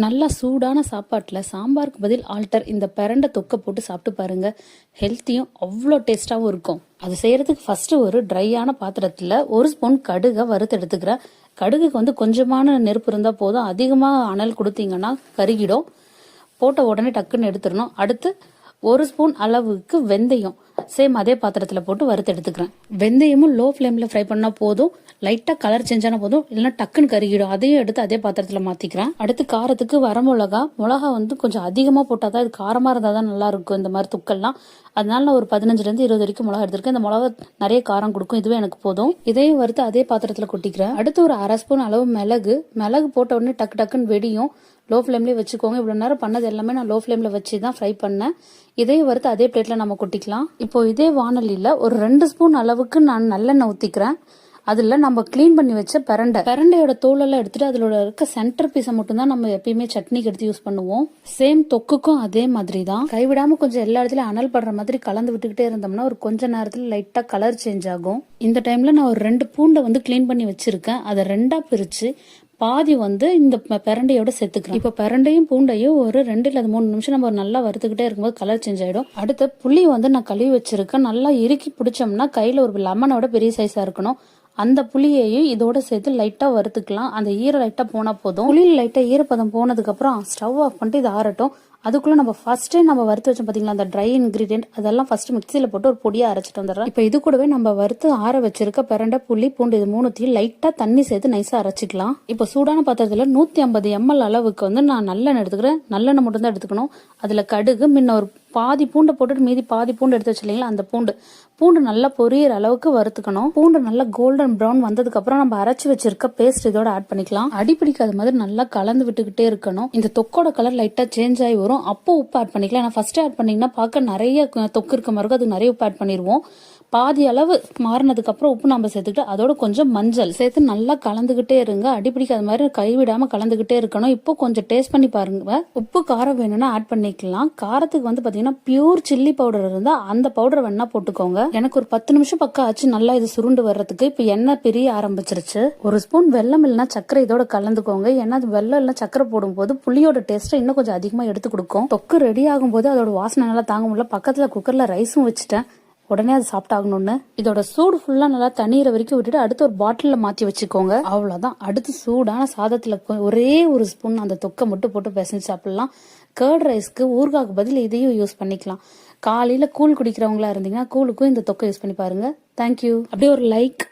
நல்லா சூடான சாப்பாட்டில் சாம்பாருக்கு பதில் ஆல்டர் இந்த பிரண்டை தொக்கை போட்டு சாப்பிட்டு பாருங்க. ஹெல்த்தியும் அவ்வளோ டேஸ்டாகவும் இருக்கும். அது செய்கிறதுக்கு ஃபஸ்ட்டு ஒரு ட்ரையான பாத்திரத்தில் ஒரு ஸ்பூன் கடுகை வறுத்து எடுத்துக்கிறேன். கடுகுக்கு வந்து கொஞ்சமான நெருப்பு இருந்தால் போதும். அதிகமாக அனல் கொடுத்தீங்கன்னா கருகிடும். போட்ட உடனே டக்குன்னு எடுத்துடணும். அடுத்து ஒரு ஸ்பூன் அளவுக்கு வெந்தயம். சேம் அதே பாத்திரத்தில் போட்டு வறுத்து எடுத்துக்கிறேன். வெந்தயமும் லோ ஃப்ளேமில் ஃப்ரை பண்ணால் போதும் லைட்டாக கலர் செஞ்சானா போதும். இல்லைன்னா டக்குன்னு கருகிடும். அதையும் எடுத்து அதே பாத்திரத்தில் மாற்றிக்கிறேன் அடுத்து காரத்துக்கு வரமிளகா மிளகா. வந்து கொஞ்சம் அதிகமாக போட்டால் தான் இது காரமாக இருந்தால் தான் நல்லாயிருக்கும் இந்த மாதிரி துக்கள்லாம் அதனால நான் ஒரு பதினஞ்சுலேருந்து இருபது வரைக்கும் மிளகா எடுத்திருக்கேன். இந்த மிளகா நிறைய காரம் கொடுக்கும். இதுவே எனக்கு போதும். இதையும் வறுத்து அதே பாத்திரத்தில் கொட்டிக்கிறேன். அடுத்து ஒரு அரை ஸ்பூன் அளவு மிளகு. மிளகு போட்ட உடனே டக்கு டக்குன்னு வெடியும். லோ ஃப்ளேம்லேயே வச்சுக்கோங்க. இவ்வளோ நேரம் பண்ணது எல்லாமே நான் லோ ஃப்ளேமில் வச்சு தான் ஃப்ரை பண்ணேன். இதையும் வறுத்து அதே பிளேட்டில் நம்ம கொட்டிக்கலாம். இப்போ இதே வானலியில் ஒரு ரெண்டு ஸ்பூன் அளவுக்கு நான் நல்லெண்ணெய் ஊற்றிக்கிறேன் அதில் நம்ம க்ளீன் பண்ணி வச்ச பிரண்டை. பிரண்டையோட தோலெல்லாம் எடுத்துட்டு அதில் இருக்க சென்டர் பீஸை மட்டும்தான் நம்ம எப்பயுமே சட்னிக்கு எடுத்து யூஸ் பண்ணுவோம். சேம் தொக்குக்கும் அதே மாதிரி தான் கைவிடாமல் கொஞ்சம் எல்லா இடத்துலையும் அனல் படுற மாதிரி கலந்து விட்டுக்கிட்டே இருந்தோம்னா ஒரு கொஞ்ச நேரத்தில் லைட்டாக கலர் சேஞ்ச் ஆகும். இந்த டைமில் நான் ஒரு ரெண்டு பூண்டை வந்து க்ளீன் பண்ணி வச்சுருக்கேன். அதை ரெண்டாக பிரித்து பாதி வந்து இந்த பிரண்டையோட சேர்த்துக்கிறேன் இப்போ பிரண்டையும் பூண்டையும் ஒரு ரெண்டு இல்லை மூணு நிமிஷம் நம்ம நல்லா வறுத்துக்கிட்டே இருக்கும்போது கலர் சேஞ்ச் ஆகிடும் அடுத்து புளி வந்து நான் கழுவி வச்சிருக்கேன். நல்லா இறுக்கி பிடிச்சோம்னா கையில் ஒரு லெமனோட பெரிய சைஸாக இருக்கணும். அந்த புளியையும் இதோட சேர்த்து லைட்டாக வறுத்துக்கலாம். அந்த ஈர லைட்டாக போனால் போதும். புளியில் லைட்டாக ஈரப்பதம் போனதுக்கப்புறம் ஸ்டவ் ஆஃப் பண்ணிட்டு இது ஆறட்டும். அதுக்குள்ளே நம்ம ஃபஸ்ட்டு நம்ம வறுத்து வச்சோம் பார்த்தீங்களா அந்த ட்ரை இன்க்ரீடியன்ட் அதெல்லாம் ஃபஸ்ட்டு மிக்சியில் போட்டு ஒரு பொடியாக அரைச்சிட்டு வந்துடுறோம் இப்போ இது கூடவே நம்ம வறுத்து ஆற வச்சிருக்க பிரண்டை புளி பூண்டு இது மூணுத்தையும் லைட்டாக தண்ணி சேர்த்து நைஸாக அரைச்சிக்கலாம். இப்போ சூடான பாத்திரத்தில் நூற்றி ஐம்பது எம்எல் அளவுக்கு வந்து நான் நல்லெண்ணெய் எடுத்துக்கிறேன். நல்லெண்ணெய் மட்டும் தான் எடுத்துக்கணும். அதில் கடுகு முன்ன ஒரு பாதி பூண்டை போட்டுட்டு மீதி பாதி பூண்டு எடுத்து வச்சிருக்கீங்களா? அந்த பூண்டு. பூண்டு நல்லா பொரியற அளவுக்கு வறுத்துக்கணும். பூண்டு நல்லா கோல்டன் ப்ரௌன் வந்ததுக்கு அப்புறம் நம்ம அரைச்சி வச்சிருக்க பேஸ்ட் இதோட ஆட் பண்ணிக்கலாம். அடி பிடிக்காத மாதிரி நல்லா கலந்து விட்டுக்கிட்டே இருக்கணும். இந்த தொக்கோட கலர் லைட்டா சேஞ்ச் ஆகி வரும். அப்போ உப்பு ஆட் பண்ணிக்கலாம். ஏன்னா ஃபர்ஸ்ட் ஆட் பண்ணீங்கன்னா பார்க்க நிறைய தொக்கு இருக்க மாதிரி அதுக்கு நிறைய உப்பு ஆட் பண்ணிடுவோம் பாதி அளவு மாறினதுக்கு அப்புறம் உப்பு நம்ம சேர்த்துக்கிட்டு அதோட கொஞ்சம் மஞ்சள் சேர்த்து நல்லா கலந்துகிட்டே இருங்க. அடிப்பிடிக்காத மாதிரி கைவிடாம கலந்துகிட்டே இருக்கணும். இப்போ கொஞ்சம் டேஸ்ட் பண்ணி பாருங்க. உப்பு காரம் வேணும்னா ஆட் பண்ணிக்கலாம். காரத்துக்கு வந்து பாத்தீங்கன்னா பியூர் சில்லி பவுடர் இருந்தால் அந்த பவுடர் வேணா போட்டுக்கோங்க. எனக்கு ஒரு பத்து நிமிஷம் பக்கம் ஆச்சு நல்லா இது சுருண்டு வர்றதுக்கு. இப்போ எண்ணெய் பிரிய ஆரம்பிச்சிருச்சு. ஒரு ஸ்பூன் வெல்லம் இல்லைன்னா சக்கரை இதோட கலந்துக்கோங்க. ஏன்னா அது வெள்ளம் இல்லைனா சக்கரை போடும்போது புளியோட டேஸ்ட்டை இன்னும் கொஞ்சம் அதிகமாக எடுத்து கொடுக்கும். தொக்கு ரெடி ஆகும்போது அதோட வாசனை நல்லா தாங்க முடியல. பக்கத்தில் குக்கரில் ரைஸும் வச்சுட்டேன். உடனே அது சாப்பிட்டாகணும்னு இதோட சூடு ஃபுல்லா நல்லா தண்ணீரை வரைக்கும் விட்டுட்டு அடுத்து ஒரு பாட்டிலில் மாத்தி வச்சுக்கோங்க. அவ்வளவுதான். அடுத்து சூடான சாதத்துல ஒரே ஒரு ஸ்பூன் அந்த தொக்கை மட்டும் போட்டு பிசைஞ்சு சாப்பிடலாம். கேர்ட் ரைஸ்க்கு ஊர்காக்கு பதில் இதையும் யூஸ் பண்ணிக்கலாம். காலையில கூழ் குடிக்கிறவங்களா இருந்தீங்கன்னா கூழுக்கும் இந்த தொக்கை யூஸ் பண்ணி பாருங்க. தேங்க்யூ அப்படியே ஒரு லைக்